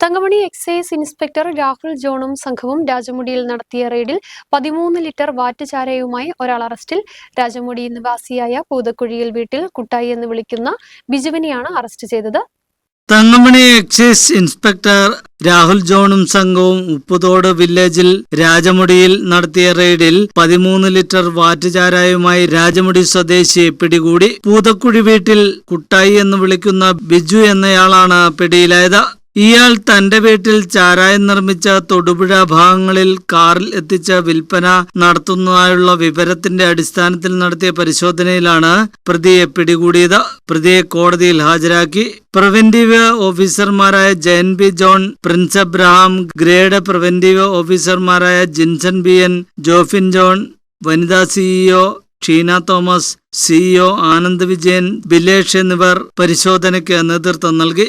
Thankamani excise inspector Rahul ജോണും സംഘവും രാജമുടിയിൽ നടത്തിയ റെയ്ഡിൽ പതിമൂന്ന് ലിറ്റർ വാറ്റുചാരയുമായി ഒരാൾ അറസ്റ്റിൽ. രാജമുടി നിവാസിയായ പൂതക്കുഴിയിൽ വീട്ടിൽ കുട്ടായി എന്ന് വിളിക്കുന്ന ബിജുവിനെയാണ് അറസ്റ്റ് ചെയ്തത്. തങ്ങമണി എക്സൈസ് ഇൻസ്പെക്ടർ രാഹുൽ ജോണും സംഘവും ഉപ്പുതോട് വില്ലേജിൽ രാജമുടിയിൽ നടത്തിയ റെയ്ഡിൽ പതിമൂന്ന് ലിറ്റർ വാറ്റുചാരായുമായി രാജമുടി സ്വദേശിയെ പിടികൂടി. പൂതക്കുഴി വീട്ടിൽ കുട്ടായി എന്ന് വിളിക്കുന്ന ബിജു എന്നയാളാണ് പിടിയിലായത്. ഇയാൾ തന്റെ വീട്ടിൽ ചാരായം നിർമ്മിച്ച തൊടുപുഴ ഭാഗങ്ങളിൽ കാറിൽ എത്തിച്ച വിൽപ്പന നടത്തുന്നതായുള്ള വിവരത്തിന്റെ അടിസ്ഥാനത്തിൽ നടത്തിയ പരിശോധനയിലാണ് പ്രതിയെ പിടികൂടിയത്. പ്രതിയെ കോടതിയിൽ ഹാജരാക്കി. പ്രിവെന്റീവ് ഓഫീസർമാരായ Jayan B John Prince Abraham grade preventive ഓഫീസർമാരായ Jinson B N Jofin John വനിതാ CEO Sheena Thomas CEO Anand Vijayan Bilesh എന്നിവർ പരിശോധനയ്ക്ക് നേതൃത്വം നൽകി.